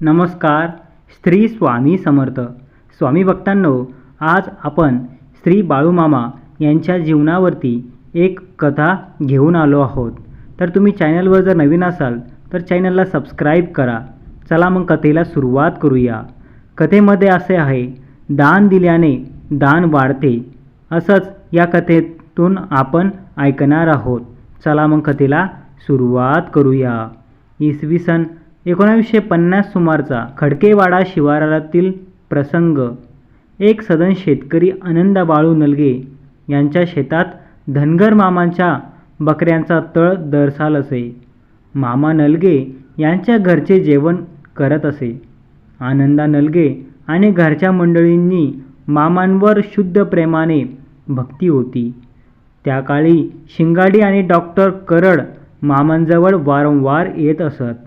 नमस्कार श्री स्वामी समर्थ. स्वामी भक्तांनो आज आपण श्री बाळूमामा यांच्या जीवनावरती एक कथा घेऊन आलो आहोत. तर तुम्ही चॅनलवर जर नवीन असाल तर चॅनलला सबस्क्राईब करा. चला मग कथेला सुरुवात करूया. कथेमध्ये असे आहे दान दिल्याने दान वाढते. असंच या कथेतून आपण ऐकणार आहोत. चला मग कथेला सुरुवात करूया. इसवी सन एकोणावीसशे पन्नास सुमारचा खडकेवाडा शिवारातील प्रसंग. एक सदन शेतकरी आनंद बाळू नलगे यांच्या शेतात धनगर मामांच्या बकऱ्यांचा तळ दरसाल असे. मामा नलगे यांच्या घरचे जेवण करत असे. आनंदा नलगे आणि घरच्या मंडळींनी मामांवर शुद्ध प्रेमाने भक्ती होती. त्या काळी शिंगाडी आणि डॉक्टर करड मामांजवळ वारंवार येत असत.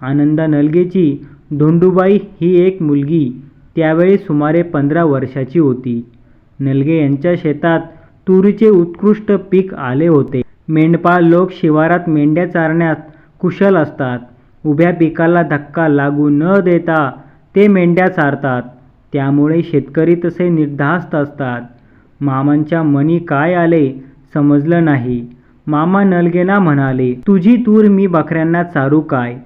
आनंदा नलगेची धोंडूबाई ही एक मुलगी. त्यावेळी सुमारे पंधरा वर्षाची होती. नलगे यांच्या शेतात तुरीचे उत्कृष्ट पीक आले होते. मेंढपाळ लोक शिवारात मेंढ्या चारण्यात कुशल असतात. उभ्या पिकाला धक्का लागू न देता ते मेंढ्या चारतात. त्यामुळे शेतकरी तसे निर्धास्त असतात. मामांच्या मनी काय आले समजलं नाही. मामा नलगेना म्हणाले तुझी तूर मी बकऱ्यांना चारू काय?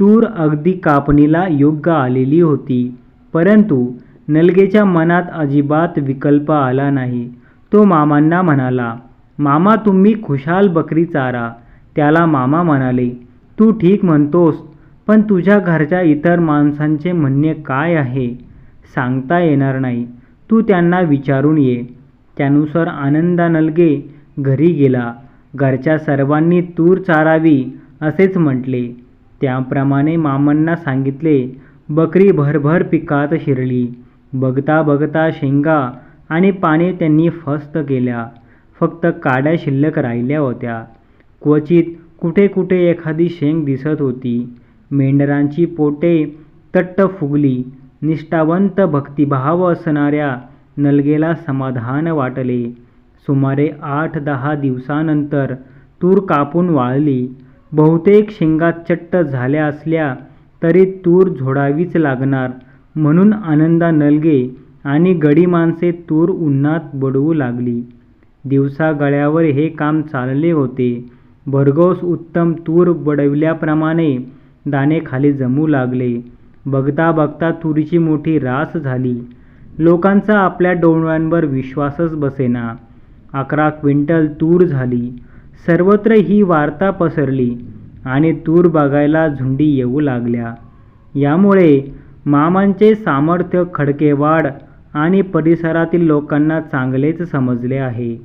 तूर अगदी कापणीला योग्य आलेली होती. परंतु नलगेच्या मनात अजिबात विकल्प आला नाही. तो मामांना म्हणाला मामा तुम्ही खुशाल बकरी चारा. त्याला मामा म्हणाले तू ठीक म्हणतोस पण तुझ्या घरच्या इतर माणसांचे म्हणणे काय आहे? सांगता येणार नाही. तू त्यांना विचारून ये. त्यानुसार आनंदा नलगे घरी गेला. घरच्या सर्वांनी तूर चारावी असेच म्हटले. त्याप्रमाणे मामांना सांगितले बकरी भरभर पिकात शिरली. बघता बघता शेंगा आणि पाने त्यांनी फस्त केल्या. फक्त काड्या शिल्लक राहिल्या होत्या. क्वचित कुठे कुठे एखादी शेंग दिसत होती. मेंढरांची पोटे तट्ट फुगली. निष्ठावंत भक्तिभाव असणाऱ्या नलगेला समाधान वाटले. सुमारे आठ दहा दिवसानंतर तूर कापून वाळली. बहुतेक शेंगा चट्ट झाल्या असल्या तरी तूर झोडावीच लागणार म्हणून आनंदा नलगे आणि गडी माणसे तूर उन्हात बडवू लागली. दिवसा गळ्यावर हे काम चालले होते. भरघोस उत्तम तूर बडविल्याप्रमाणे दाणे खाली जमू लागले. बघता बघता तुरीची मोठी रास झाली. लोकांचा आपल्या डोळ्यांवर विश्वासच बसेना. अकरा क्विंटल तूर झाली. सर्वत्र ही वार्ता पसरली आणि तूर बघायला झुंडी येऊ लागल्या. यामुळे मामांचे सामर्थ्य खडकेवाड आणि परिसरातील लोकांना चांगलेच समजले आहे.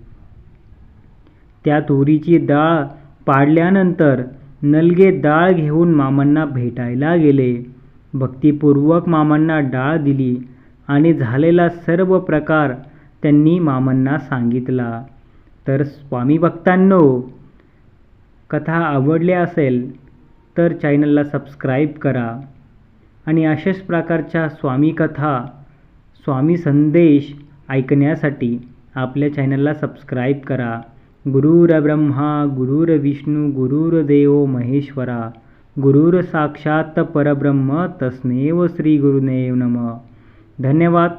त्या तुरीची डाळ पाडल्यानंतर नलगे डाळ घेऊन मामांना भेटायला गेले. भक्तिपूर्वक मामांना डाळ दिली आणि झालेला सर्व प्रकार त्यांनी मामांना सांगितला. तर स्वामी भक्तांनो कथा आवडल्या असेल तर चॅनलला सबस्क्राईब करा आणि अशाच प्रकारच्या स्वामी कथा स्वामी संदेश ऐकण्यासाठी आपल्या चॅनलला सबस्क्राईब करा. गुरुरब्रह्मा गुरुर विष्णू गुरुर्देव महेश्वरा गुरुर साक्षात परब्रह्म तस्मेव श्री गुरुदेव नम. धन्यवाद.